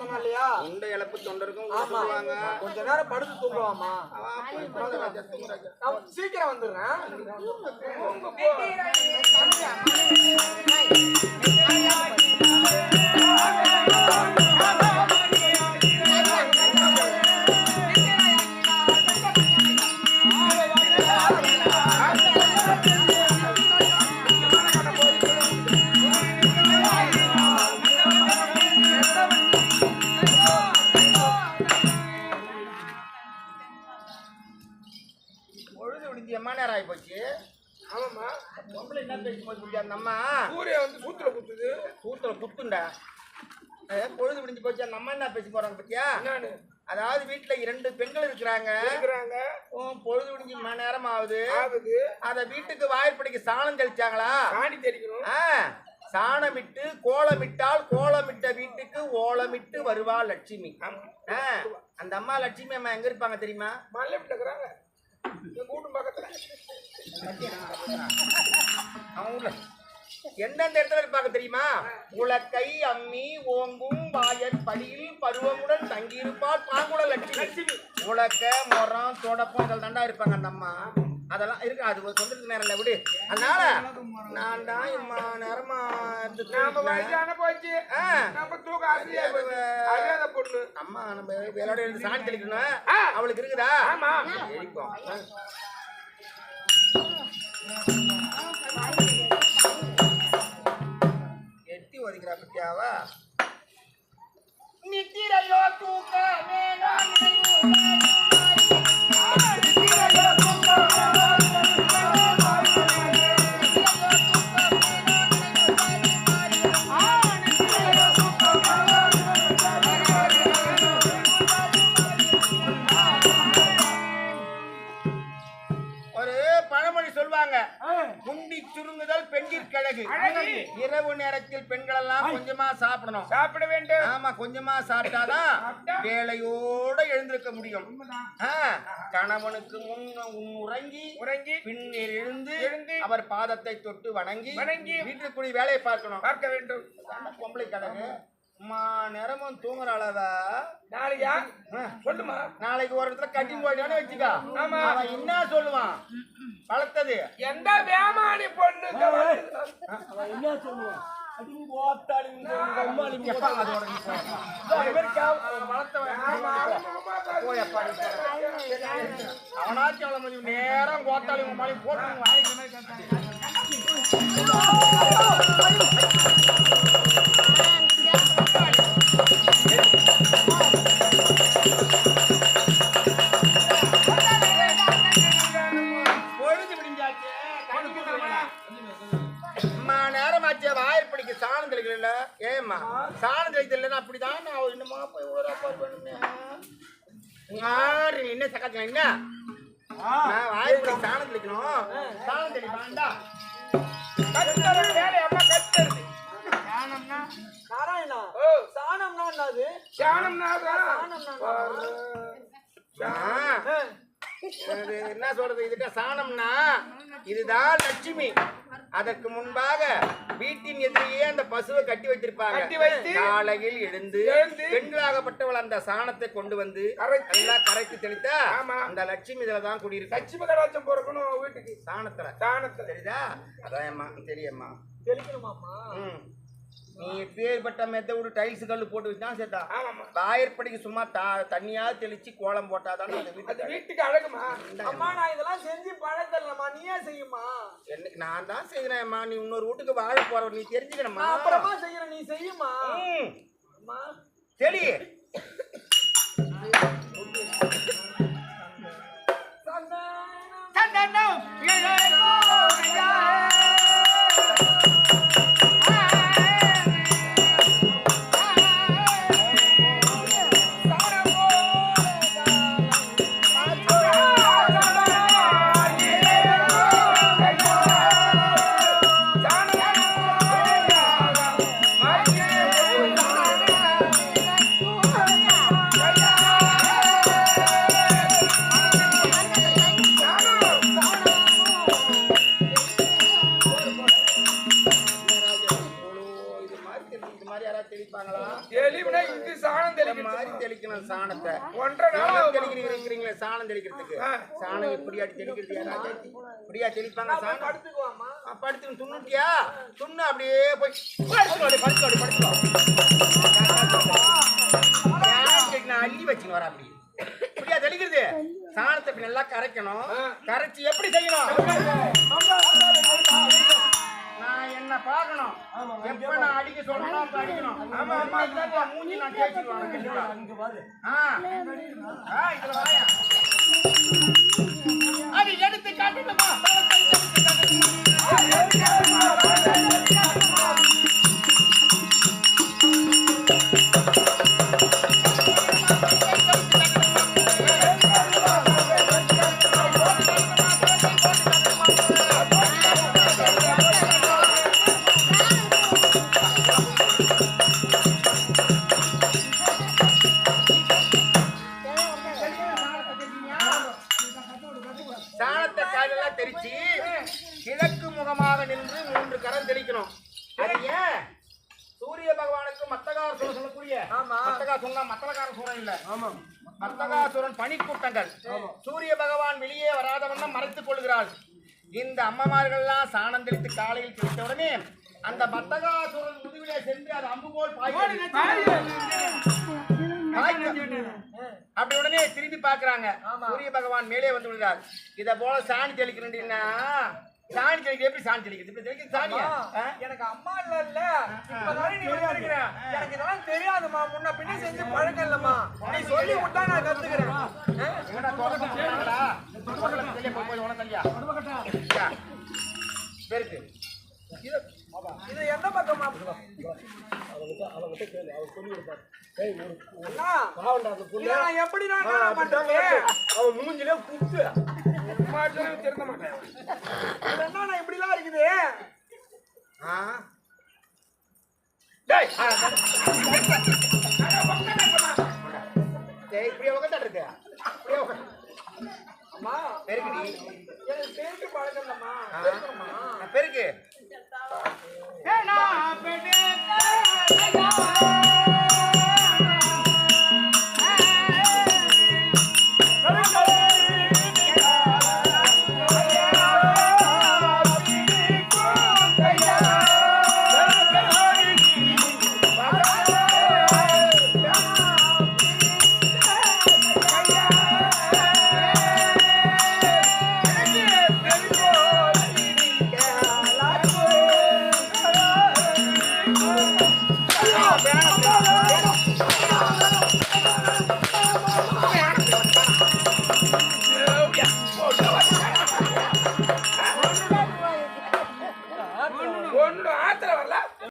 இல்லையா? உண்ட இழப்பு தொண்டருக்கும் ஆமா. கொஞ்ச நேரம் படுத்து தூங்குவாமா சீக்கிரம் வந்துடுறேன். என்ன பேசி போச்சு முடியாது அந்த அம்மா? சூரியன் வந்து சூத்துல குத்துது. கூத்துல குத்துண்டா? பொழுது விடிஞ்சு போச்சு. அந்த அம்மா என்ன பேசி போறாங்க பத்தியா? அதாவது வீட்டுல இரண்டு பெண்கள் இருக்கிறாங்க. பொழுது விடிஞ்சு மணி நேரம் ஆகுது. அத வீட்டுக்கு வாய்ப்படிக்கு சாணம் தெளிச்சாங்களா? சாணி தெரிக்கணும் ஆ, சாணமிட்டு கோலமிட்டால் கோலமிட்ட வீட்டுக்கு ஓலமிட்டு வருவா லட்சுமி. அந்த அம்மா லட்சுமி அம்மா எங்க இருப்பாங்க தெரியுமா? மல்ல இருக்கிறாங்க வீட்டு பக்கத்துல. அவங்க எந்தெந்த இடத்துல இருப்பாங்க தெரியுமா? உலக்கை அம்மி ஓங்கும் வாயன் படியில் பருவமுடன் தங்கியிருப்பால் பாங்குட லட்சுமி. உலக்க முறம் தொடப்பம் இதெல்லாம் தாண்டா இருப்பாங்க அந்த அம்மா. அதெல்லாம் இருக்கு. அது சொல்றதுக்கு நேரம் இல்லை விடு. அதனால நான் தான் இம்மா நேரமா நாம. வயசான போச்சு நம்ம தூக்க ஆசையா பொண்ணு அம்மா நம்ம விளையாட எழுந்து சாணி தெளிக்கணும். அவளுக்கு இருக்குதா? ஆமா. எட்டி ஒதுக்கிறா பத்தியாவா நித்திரையோ தூக்கமே நான் சொல்வாங்க. குண்டி சுருங்குதல் பெண்டிற் கழகு. இரவு நேரத்தில் பெண்கள் எல்லாம் கொஞ்சமா சாப்பிடணும். சாப்பிட வேண்டும். ஆமா கொஞ்சமா சாப்பிட்டாதான் வேலையோட எழுந்திருக்க முடியும். கணவனுக்கு முன் உறங்கி உறங்கி பின் எழுந்து எழுந்து அவர் பாதத்தை தொட்டு வணங்கி வணங்கி வீட்டுக்குடி வேலையை பார்க்கணும். பார்க்க வேண்டும். பொம்பளை கழகு. அம்மா நேரமும் தூங்குற அளவா? நாளையா ஆ. சொல்லுமா நாளைக்கு ஒரு இடத்துல கட்டி போயிட்டான்னு வச்சுக்கா. ஆமா. அவன் என்ன சொல்லுவான்? வளர்த்தது எந்த வேமானி பொண்ணு இங்க வந்து- எப்பா அதோட நீ போயப்பா. ஏம்மா சாணம் தெளிக்கலன்னா அப்படிதான் நான் இன்னுமா போய் ஒரு அப்பார் பண்ணுமே ஆறு என்ன சக்காச்சு என்ன நான் வாயிற்படி சாணம் தெளிக்கணும். சாணம் தெளி வேண்டா கத்துறது வேலை அம்மா கத்துறது. நாராயணா? ஓ. சாணம்னா என்னது? சாணம்னா என்ன சொல்றது? இதுக்கு சாணம்னா இதுதான் லட்சுமி. அதற்கு முன்பாக வீட்டின் எதிரியே அந்த பசுவை கட்டி வச்சிருப்பாங்க கட்டி வைத்து காலையில் எழுந்து பெண்களாகப்பட்டவள் அந்த சாணத்தை கொண்டு வந்து நல்லா கரைத்து தெளித்தா. அந்த லட்சுமி இதுல தான் குடியிருக்கு லட்சுமி கடாச்சம் பொறுக்கணும் வீட்டுக்கு. சாணத்துல. சாணத்துல. தெரியுதா? அதான் அம்மா தெரியும்மா தெளிக்கணுமாமா நீ பேர்பட்ட மெத்த விட்டு டைல்ஸ் கல்லு போட்டு வச்சா சேர்த்தா ஆமாம்மா. வாயிற்படிக்கு சும்மா தா தண்ணியா தெளிச்சு கோலம் போட்டாதான் அந்த அது வீட்டுக்கு வீட்டுக்கு அழகுமா அம்மா நான் இதெல்லாம் செஞ்சு பழக்கலம்மா நீயே செய்யுமா என்னைக்கு நான் தான் செய்கிறேன்மா நீ இன்னொரு வீட்டுக்கு வாழ போற நீ தெரிஞ்சுக்கணுமா அப்புறமா செய்யறேன் நீ செய்யுமா சரி சந்தனம். மாதிரி தெளிக்கணும் சாணத்தை ஒன்றரை நாள் சாணம் தெளிக்கிறதுக்கு? சாணம் இப்படியாடி தெளிக்கிறது? யாராவது இப்படியா தெளிப்பாங்க சாணம்? படுத்துக்குவாமா ஆ, படுத்து துண்ணுட்டியா? துண்ணு அப்படியே போய் படுத்துக்கோ அப்படியே படுத்துக்கோ அப்படியே படுத்துக்கோ. ஏன் நான் அள்ளி வச்சுன்னு வரேன் அப்படி. இப்படியா தெளிக்கிறது? சாணத்தை இப்படி நல்லா கரைக்கணும். கரைச்சி எப்படி செய்யணும்? மூஞ்சி நான் முகமாக நின்று மூன்று கரம் தெளிக்கணும். அது ஏன்? சூரிய பகவானுக்கு மத்தகாசுரன் சொல்லக்கூடிய மத்தகாசுரன் மத்தகாசுரன் இல்ல. மத்தகாசுரன் பனிக்கூட்டங்கள். சூரிய பகவான் வெளியே வராத வண்ணம் மறைத்துக் கொள்கிறாள். இந்த அம்மமார்கள்லாம் சாணம் தெளித்து காலையில் தெளித்த உடனே அந்த மத்தகாசுரன் முதுகிலே சென்று அது அம்பு போல். அப்படி உடனே திரும்பி பாக்குறாங்க சூரிய பகவான் மேலே வந்து விடுறார் இத போல சாணி தெளிக்கிறேன்னா சாணி தெளிக்க எப்படி சாணி தெளிக்கிறது? இப்படி தெளிக்கிறது சாணியா? எனக்கு அம்மா இல்ல இல்ல. இப்பதானே நீ வந்திருக்கிற. எனக்கு இதெல்லாம் தெரியாதுமா முன்ன பின்ன செஞ்சு பழக்கம் இல்லம்மா நீ சொல்லி விட்டா நான் கத்துக்கிறேன். ஆ? எங்கடா தோட்டத்துல போனாங்களா? தோட்டத்துல வெளியே போய் போய் உனக்கு இல்லையா? யா. பெருக்கு. இது இது எந்த பக்கமா அண்ணா, இதை நான் எப்படி அவன் மூஞ்சிலே குத்து மாட்டவே திருந்த மாட்டேன் என்ன நான் இப்படிலாம் இருக்குது ஆ. டேய், டேய், இப்படியே உக்காந்துட்டு இருக்க? இப்படியே. அம்மா பெருக்குடி. எனக்கு பேருக்கு பழக்கம் இல்லம்மா. பெருக்கு.